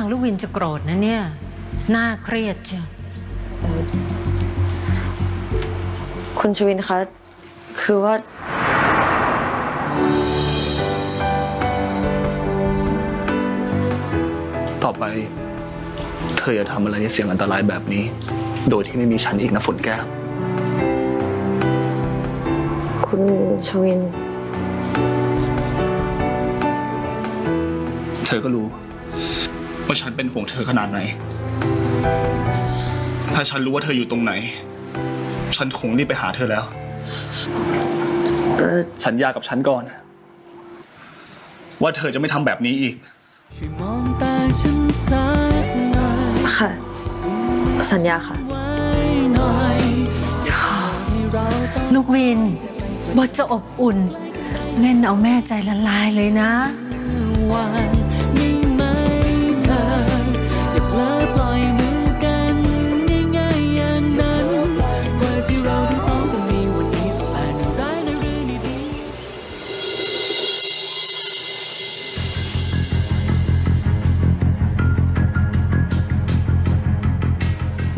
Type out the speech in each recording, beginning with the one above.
ทางลูกวินจะโกรธนะเนี่ย น่าเครียดเชียวคุณชวินคะ คือว่า ต่อไป เธออย่าทำอะไรที่เสี่ยงอันตรายแบบนี้ โดยที่ไม่มีฉันอีกนะฝนแก้ว คุณชวิน เธอก็รู้ ว่าฉันเป็นห่วงเธอขนาดไหน ถ้าฉันรู้ว่าเธออยู่ตรงไหน ฉันคงรีบไปหาเธอแล้วเออสัญญากับฉันก่อน ว่าเธอจะไม่ทำแบบนี้อีกช่วยมองตาฉันสักหน่อยค่ะ สัญญาค่ะไว้หน่อยให้เราต้องลูกวินบทจะอบอุ่นเล่นเอาแม่ใจละลายเลยนะ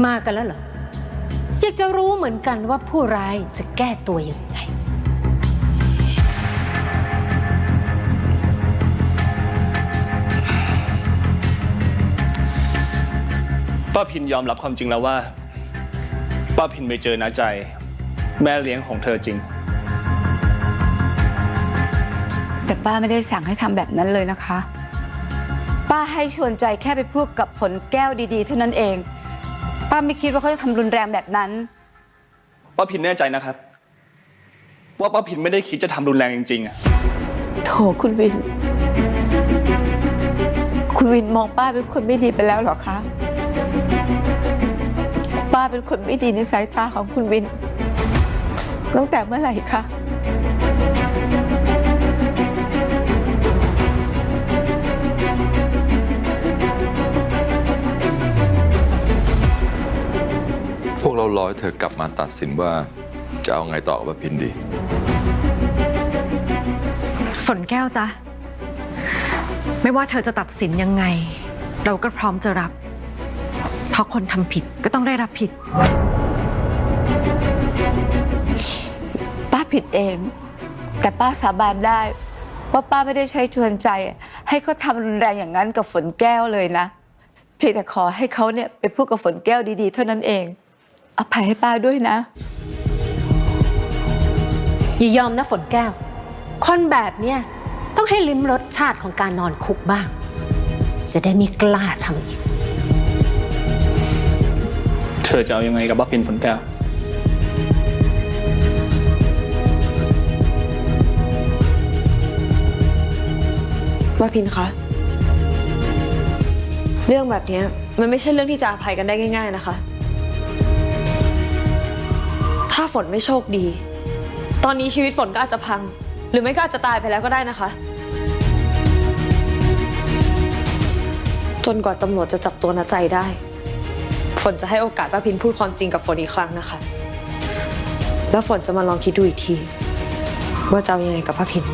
มากันแล้วเหรอ อยากจะรู้เหมือนกันว่าผู้ร้ายจะแก้ตัวยังไง ป้าพินยอมรับความจริงแล้วว่า ป้าพินไปเจอนาใจ แม่เลี้ยงของเธอจริง แต่ป้าไม่ได้สั่งให้ทำแบบนั้นเลยนะคะ ป้าให้ชวนใจแค่ไปพูดกับฝนแก้วดีๆ เท่านั้นเอง ป้าไม่คิดว่าเขาจะทำรุนแรงแบบนั้น ป้าพินแน่ใจนะครับ ว่าป้าพินไม่ได้คิดจะทำรุนแรงจริงๆอะโถคุณวิน คุณวินมองป้าเป็นคนไม่ดีไปแล้วเหรอคะ ป้าเป็นคนไม่ดีในสายตาของคุณวิน ตั้งแต่เมื่อไหร่คะ รารอให้เธอกลับมาตัดสินว่าจะเอาไงต่อกับป้าพินดี ฝนแก้วจ๊ะไม่ว่าเธอจะตัดสินยังไง เราก็พร้อมจะรับ เพราะคนทำผิดก็ต้องได้รับผิด ป้าผิดเอง แต่ป้าสาบานได้ ว่าป้าไม่ได้ใช้ชวนใจ ให้เขาทำรุนแรงอย่างนั้นกับฝนแก้วเลยนะ เพียงแต่ขอให้เขาเนี่ยไปพูดกับฝนแก้วดีๆ เท่านั้นเอง อภัยให้ป้าด้วยนะ อย่ายอมนะฝนแก้ว คนแบบเนี้ยต้องให้ลิ้มรสชาติของการนอนคุกบ้าง จะได้ไมีกล้าทำอีก เธอจะเอายังไงกับป้าพินฝนแก้ว ว่าพินคะ เรื่องแบบเนี้ยมันไม่ใช่เรื่องที่จะอภัยกันได้ง่าย ๆ นะคะถ้า ฝนไม่โชคดี ตอนนี้ชีวิตฝนก็อาจจะพัง หรือไม่ก็อาจจะตายไปแล้วก็ได้นะคะ จนกว่าตำรวจจะจับตัวนาใจได้ ฝนจะให้โอกาสป้าพินพูดความจริงกับฝนอีกครั้งนะคะ แล้วฝนจะมาลองคิดดูอีกที ว่าจะเอายังไงกับป้าพิน